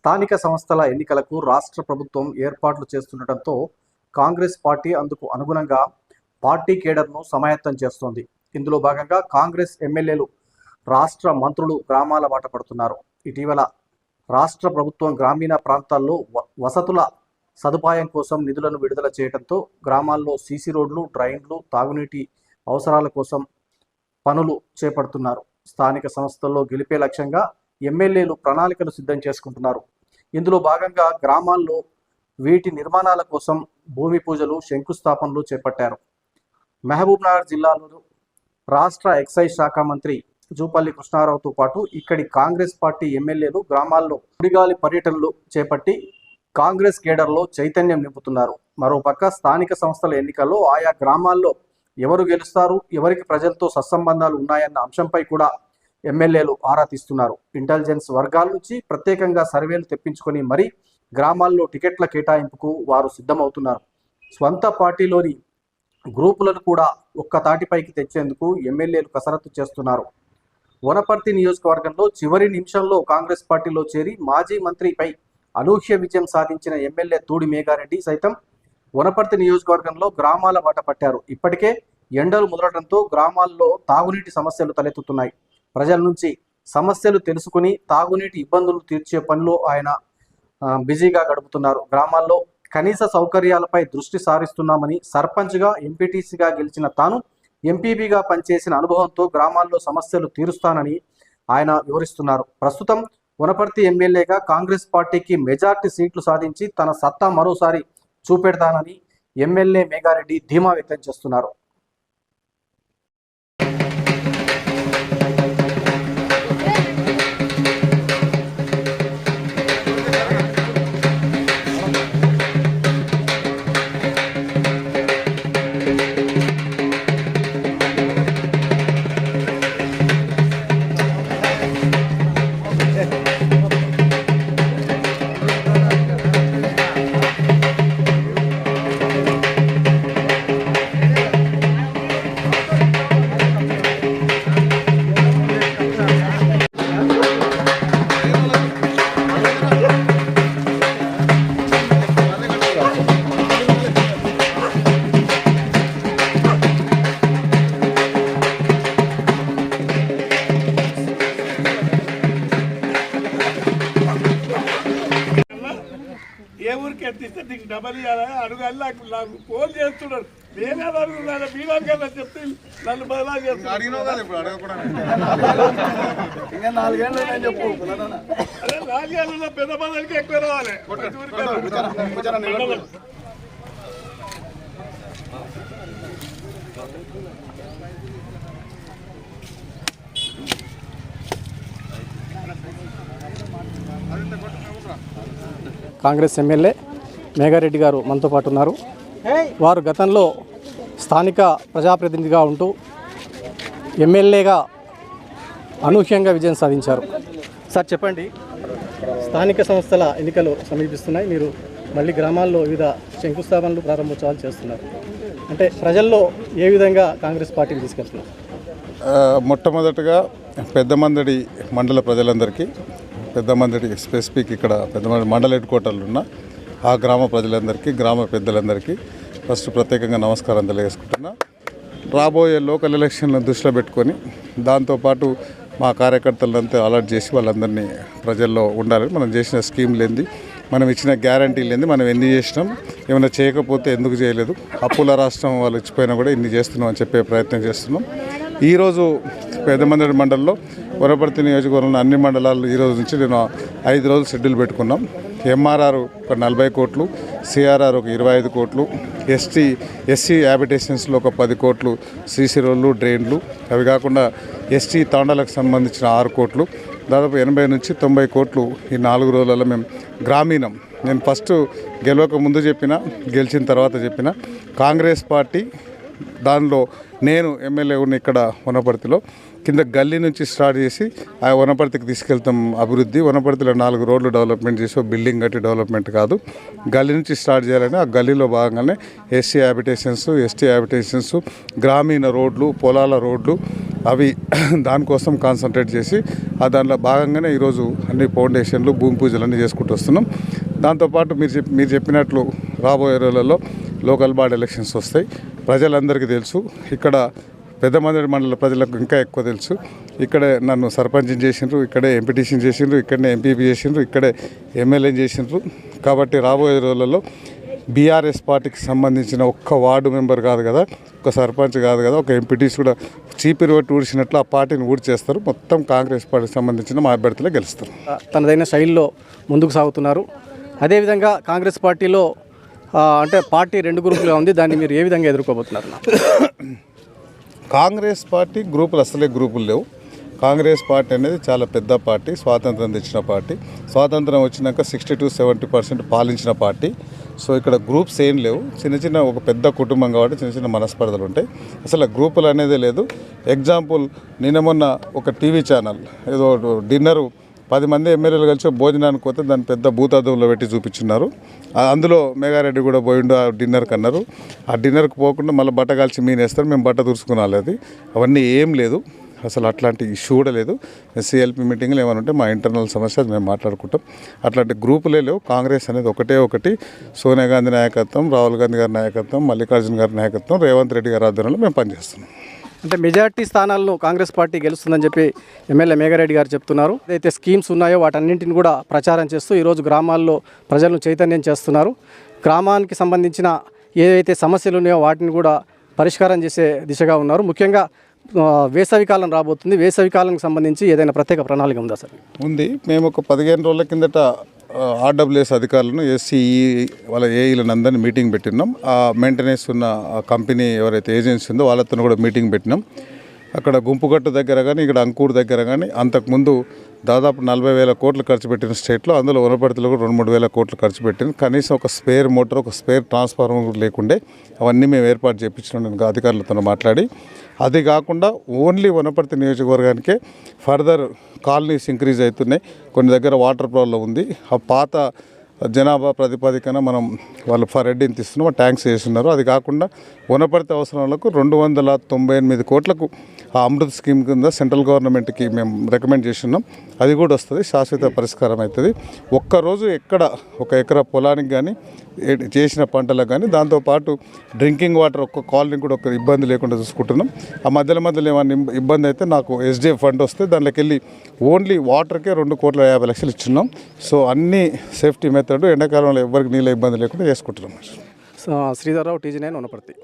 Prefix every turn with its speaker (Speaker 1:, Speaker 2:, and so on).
Speaker 1: స్థానిక సంస్థల ఎన్నికలకు రాష్ట్ర ప్రభుత్వం ఏర్పాట్లు చేస్తుండటంతో కాంగ్రెస్ పార్టీ అందుకు అనుగుణంగా పార్టీ కేడర్ను సమాయత్తం చేస్తోంది. ఇందులో భాగంగా కాంగ్రెస్ ఎమ్మెల్యేలు రాష్ట్ర మంత్రులు గ్రామాల బాట పడుతున్నారు. ఇటీవల రాష్ట్ర ప్రభుత్వం గ్రామీణ ప్రాంతాల్లో వ- వసతుల సదుపాయం కోసం నిధులను విడుదల చేయడంతో గ్రామాల్లో సీసీ రోడ్లు డ్రైన్లు తాగునీటి అవసరాల కోసం పనులు చేపడుతున్నారు. స్థానిక సంస్థల్లో గెలిపే లక్ష్యంగా ఎమ్మెల్యేలు ప్రణాళికలు సిద్ధం చేసుకుంటున్నారు. ఇందులో భాగంగా గ్రామాల్లో వీటి నిర్మాణాల కోసం భూమి పూజలు శంకుస్థాపనలు చేపట్టారు. మహబూబ్ నగర్ జిల్లాలో రాష్ట్ర ఎక్సైజ్ శాఖ మంత్రి జూపల్లి కృష్ణారావుతో పాటు ఇక్కడి కాంగ్రెస్ పార్టీ ఎమ్మెల్యేలు గ్రామాల్లో కుడిగాలి పర్యటనలు చేపట్టి కాంగ్రెస్ కేడర్లో చైతన్యం నింపుతున్నారు. మరోపక్క స్థానిక సంస్థల ఎన్నికల్లో ఆయా గ్రామాల్లో ఎవరు గెలుస్తారు ఎవరికి ప్రజలతో సత్సంబంధాలు ఉన్నాయన్న అంశంపై కూడా ఎమ్మెల్యేలు ఆరా తీస్తున్నారు. ఇంటెలిజెన్స్ వర్గాల నుంచి ప్రత్యేకంగా సర్వేలు తెప్పించుకొని మరీ గ్రామాల్లో టికెట్ల కేటాయింపుకు వారు సిద్ధమవుతున్నారు. స్వంత పార్టీలోని గ్రూపులను కూడా ఒక్క తాటిపైకి తెచ్చేందుకు ఎమ్మెల్యేలు కసరత్తు చేస్తున్నారు. వనపర్తి నియోజకవర్గంలో చివరి నిమిషంలో కాంగ్రెస్ పార్టీలో చేరి మాజీ మంత్రిపై అనూహ్య విజయం సాధించిన ఎమ్మెల్యే తూడి మేఘారెడ్డి సైతం వనపర్తి నియోజకవర్గంలో గ్రామాల బాట పట్టారు. ఇప్పటికే ఎండలు ముదరడంతో గ్రామాల్లో తాగునీటి సమస్యలు తలెత్తుతున్నాయి. ప్రజల నుంచి సమస్యలు తెలుసుకుని తాగునీటి ఇబ్బందులు తీర్చే పనిలో ఆయన బిజీగా గడుపుతున్నారు. గ్రామాల్లో కనీస సౌకర్యాలపై దృష్టి సారిస్తున్నామని సర్పంచ్గా ఎంపీటీసీగా గెలిచిన తాను ఎంపీపీగా పనిచేసిన అనుభవంతో గ్రామాల్లో సమస్యలు తీరుస్తానని ఆయన వివరిస్తున్నారు. ప్రస్తుతం వనపర్తి ఎమ్మెల్యేగా కాంగ్రెస్ పార్టీకి మెజార్టీ సీట్లు సాధించి తన సత్తా మరోసారి చూపెడతానని ఎమ్మెల్యే మేఘారెడ్డి ధీమా వ్యక్తం చేస్తున్నారు.
Speaker 2: ఊరికి ఎత్తిస్తే నీకు డబల్ ఇవ్వాలా అడుగాలి. నాకు నాకు ఫోన్ చేస్తున్నాడు. నేనే అడుగుతున్నాను. మీరంగా చెప్తే నన్ను బదలా చేస్తున్నాడు.
Speaker 3: ఇంకా నాలుగేళ్ళు నేను చెప్పు
Speaker 2: అదే నాలుగేళ్ళలో పెద్ద బదలకి ఎక్కువ రావాలి. ఊరికే
Speaker 1: కాంగ్రెస్ ఎమ్మెల్యే మేఘారెడ్డి గారు మనతో పాటు ఉన్నారు. వారు గతంలో స్థానిక ప్రజాప్రతినిధిగా ఉంటూ ఎమ్మెల్యేగా అనూహ్యంగా విజయం సాధించారు. సార్ చెప్పండి. స్థానిక సంస్థల ఎన్నికలు సమీపిస్తున్నాయి. మీరు మళ్ళీ గ్రామాల్లో వివిధ శంకుస్థాపనలు ప్రారంభోత్సవాలు చేస్తున్నారు. అంటే ప్రజల్లో ఏ విధంగా కాంగ్రెస్ పార్టీని తీసుకెళ్తున్నారు?
Speaker 4: మొట్టమొదటగా పెద్దమందడి మండల ప్రజలందరికీ పెద్దమంది స్పెసిఫిక్ ఇక్కడ పెద్దమంది మండల హెడ్ క్వార్టర్లు ఉన్న ఆ గ్రామ ప్రజలందరికీ గ్రామ పెద్దలందరికీ ఫస్ట్ ప్రత్యేకంగా నమస్కారం తెలియజేసుకుంటున్నా. రాబోయే లోకల్ ఎలక్షన్లను దృష్టిలో పెట్టుకొని దాంతోపాటు మా కార్యకర్తలంతా అలర్ట్ చేసి వాళ్ళందరినీ ప్రజల్లో ఉండాలని మనం చేసిన స్కీమ్లు ఏంది మనం ఇచ్చిన గ్యారంటీలు లేనిది మనం ఎన్ని చేసినాం ఏమైనా చేయకపోతే ఎందుకు చేయలేదు అప్పుల రాష్ట్రం వాళ్ళు ఇచ్చిపోయినా కూడా ఇన్ని చేస్తున్నాం అని చెప్పే ప్రయత్నం చేస్తున్నాం. ఈరోజు పెద్దమంది మండలంలో వరపర్తి నియోజకవర్గంలో అన్ని మండలాలు ఈరోజు నుంచి నేను ఐదు రోజులు షెడ్యూల్ పెట్టుకున్నాం. ఎంఆర్ఆర్ ఒక నలభై కోట్లు సిఆర్ఆర్ ఒక ఇరవై ఐదు కోట్లు ఎస్టీ ఎస్సీ హ్యాబిటేషన్స్లో ఒక పది కోట్లు సీసీ రోడ్లు డ్రైన్లు. అవి కాకుండా ఎస్టీ తాండాలకు సంబంధించిన ఆరు కోట్లు దాదాపు ఎనభై నుంచి తొంభై కోట్లు ఈ నాలుగు రోజులలో మేము గ్రామీణం. నేను ఫస్ట్ గెలవక ముందు చెప్పిన గెలిచిన తర్వాత చెప్పిన కాంగ్రెస్ పార్టీ దానిలో నేను ఎమ్మెల్యే ఉన్న ఇక్కడ వనపర్తిలో. కింద గల్లీ నుంచి స్టార్ట్ చేసి ఆ వనపర్తికి తీసుకెళ్తాం అభివృద్ధి. వనపర్తిలో నాలుగు రోడ్లు డెవలప్మెంట్ చేసి బిల్డింగ్ కట్టి డెవలప్మెంట్ కాదు. గల్లీ నుంచి స్టార్ట్ చేయాలని ఆ గల్లీలో భాగంగానే ఎస్సీ హ్యాబిటేషన్స్ ఎస్టీ హ్యాబిటేషన్స్ గ్రామీణ రోడ్లు పొలాల రోడ్లు అవి దానికోసం కాన్సన్ట్రేట్ చేసి ఆ దాంట్లో భాగంగానే ఈరోజు అన్ని ఫౌండేషన్లు భూమి పూజలు అన్నీ చేసుకుంటూ వస్తున్నాం. దాంతోపాటు మీరు చెప్పి మీరు చెప్పినట్లు రాబోయే రోజులలో లోకల్ బాడీ ఎలక్షన్స్ వస్తాయి. ప్రజలందరికీ తెలుసు. ఇక్కడ పెద్ద మందిరి మండల ప్రజలకు ఇంకా ఎక్కువ తెలుసు. ఇక్కడే నన్ను సర్పంచ్ చేసిండ్రు ఇక్కడే ఎంపీటీసీని చేసిండ్రు ఇక్కడనే ఎంపీపీ చేసిండ్రు ఇక్కడే ఎమ్మెల్యే చేసిండ్రు. కాబట్టి రాబోయే రోజులలో బీఆర్ఎస్ పార్టీకి సంబంధించిన ఒక్క వార్డు మెంబర్ కాదు కదా ఒక సర్పంచ్ కాదు కదా ఒక ఎంపీటీసీ కూడా చీపిరి పెట్టి ఊడ్చినట్లు ఆ పార్టీని ఊడ్చేస్తారు. మొత్తం కాంగ్రెస్ పార్టీకి సంబంధించిన మా అభ్యర్థులే గెలుస్తారు.
Speaker 1: తనదైన శైలిలో ముందుకు సాగుతున్నారు. అదేవిధంగా కాంగ్రెస్ పార్టీలో అంటే పార్టీ రెండు గ్రూపులుగా ఉంది దాన్ని మీరు ఏ విధంగా ఎదుర్కోబోతున్నారు?
Speaker 4: కాంగ్రెస్ పార్టీ గ్రూపులు అసలే గ్రూపులు లేవు. కాంగ్రెస్ పార్టీ అనేది చాలా పెద్ద పార్టీ స్వాతంత్రం తెచ్చిన పార్టీ. స్వాతంత్రం వచ్చినాక సిక్స్టీ టు సెవెంటీ పర్సెంట్ పాలించిన పార్టీ. సో ఇక్కడ గ్రూప్స్ ఏం లేవు. చిన్న చిన్న ఒక పెద్ద కుటుంబం కాబట్టి చిన్న చిన్న మనస్పర్ధలు ఉంటాయి. అసలు గ్రూపులు అనేది లేదు. ఎగ్జాంపుల్ నిన్న మొన్న ఒక టీవీ ఛానల్ ఏదో డిన్నరు పది మంది ఎమ్మెల్యేలు కలిసి భోజనానికి పోతే దాన్ని పెద్ద భూతాదంలో పెట్టి చూపించున్నారు అందులో మేఘారెడ్డి కూడా పోయిండు ఆ డిన్నర్కి అన్నారు. ఆ డిన్నర్కి పోకుండా మళ్ళీ బట్ట కాల్చి మీనేస్తారు మేము బట్ట తుడుచుకునాలి అది అవన్నీ ఏం లేదు. అసలు అట్లాంటి ఇష్యూ కూడా లేదు. సిఎల్పి మీటింగ్లు ఏమైనా ఉంటే మా ఇంటర్నల్ సమస్య అది మేము మాట్లాడుకుంటాం. అట్లాంటి గ్రూపులే లేవు. కాంగ్రెస్ అనేది ఒకటే ఒకటి. సోనియా గాంధీ నాయకత్వం రాహుల్ గాంధీ గారి నాయకత్వం మల్లికార్జున గారి నాయకత్వం రేవంత్ రెడ్డి గారి ఆధ్వర్యంలో మేము పనిచేస్తున్నాం.
Speaker 1: అంటే మెజార్టీ స్థానాలను కాంగ్రెస్ పార్టీ గెలుస్తుందని చెప్పి ఎమ్మెల్యే మేఘారెడ్డి గారు చెప్తున్నారు. ఏదైతే స్కీమ్స్ ఉన్నాయో వాటన్నింటిని కూడా ప్రచారం చేస్తూ ఈరోజు గ్రామాల్లో ప్రజలను చైతన్యం చేస్తున్నారు. గ్రామానికి సంబంధించిన ఏవైతే సమస్యలు ఉన్నాయో వాటిని కూడా పరిష్కారం చేసే దిశగా ఉన్నారు. ముఖ్యంగా వేసవికాలం రాబోతుంది. వేసవికాలంకి సంబంధించి ఏదైనా ప్రత్యేక ప్రణాళిక ఉందా సార్?
Speaker 4: ఉంది. మేము ఒక పదిహేను రోజుల కిందట ఆర్డబ్ల్యూఎస్ అధికారులను ఎస్సీఈ వాళ్ళ ఏఈలను అందరినీ మీటింగ్ పెట్టినాం ఆ మెయింటెనెన్స్ ఉన్న ఆ కంపెనీ ఎవరైతే ఏజెన్సీ ఉందో వాళ్ళతో కూడా మీటింగ్ పెట్టినాం అక్కడ గుంపుగట్టు దగ్గర కానీ ఇక్కడ అంకూరు దగ్గర కానీ అంతకుముందు దాదాపు నలభై వేల కోట్లు ఖర్చు పెట్టిన స్టేట్లో అందులో వనపర్తిలో కూడా రెండు మూడు వేల కోట్లు ఖర్చు పెట్టింది. కనీసం ఒక స్పేర్ మోటార్ ఒక స్పేర్ ట్రాన్స్ఫార్మర్ కూడా లేకుండే అవన్నీ మేము ఏర్పాటు చేయించినాం అధికారులతో మాట్లాడి. అది కాకుండా ఓన్లీ వనపర్తి నియోజకవర్గానికే ఫర్దర్ కాలనీస్ ఇంక్రీజ్ అవుతున్నాయి. కొన్ని దగ్గర వాటర్ ప్రాబ్లం ఉంది. ఆ పాత జనాభా ప్రతిపాదికన మనం వాళ్ళు ఫర్ రెడ్డిని తీస్తున్నాం ట్యాంక్స్ వేస్తున్నారు. అది కాకుండా వనపర్తి అవసరాలకు రెండు వందల తొంభై ఎనిమిది కోట్లకు ఆ అమృత్ స్కీమ్ కింద సెంట్రల్ గవర్నమెంట్కి మేము రికమెండ్ చేస్తున్నాం. అది కూడా వస్తుంది శాశ్వత పరిష్కారం అవుతుంది ఒక్కరోజు ఎక్కడ ఒక ఎకరా పొలానికి కానీ ఏ- చేసిన పంటలకు కానీ దాంతోపాటు డ్రింకింగ్ వాటర్ ఒక్క కాలనీ కూడా ఒక ఇబ్బంది లేకుండా చూసుకుంటున్నాం. ఆ మధ్యలో మధ్యలో ఏమైనా ఇబ్బంది అయితే నాకు ఎస్డిఎఫ్ ఫండ్ వస్తే దాంట్లోకి వెళ్ళి ఓన్లీ వాటర్కే రెండు కోట్ల యాభై లక్షలు ఇచ్చున్నాం. సో అన్ని సేఫ్టీ మెథడ్ ఎండాకాలంలో ఎవరికి నీళ్ళ ఇబ్బంది లేకుండా చేసుకుంటున్నాం
Speaker 1: శ్రీధర్రావు టీజీ నైన్ ఉన్నపర్తి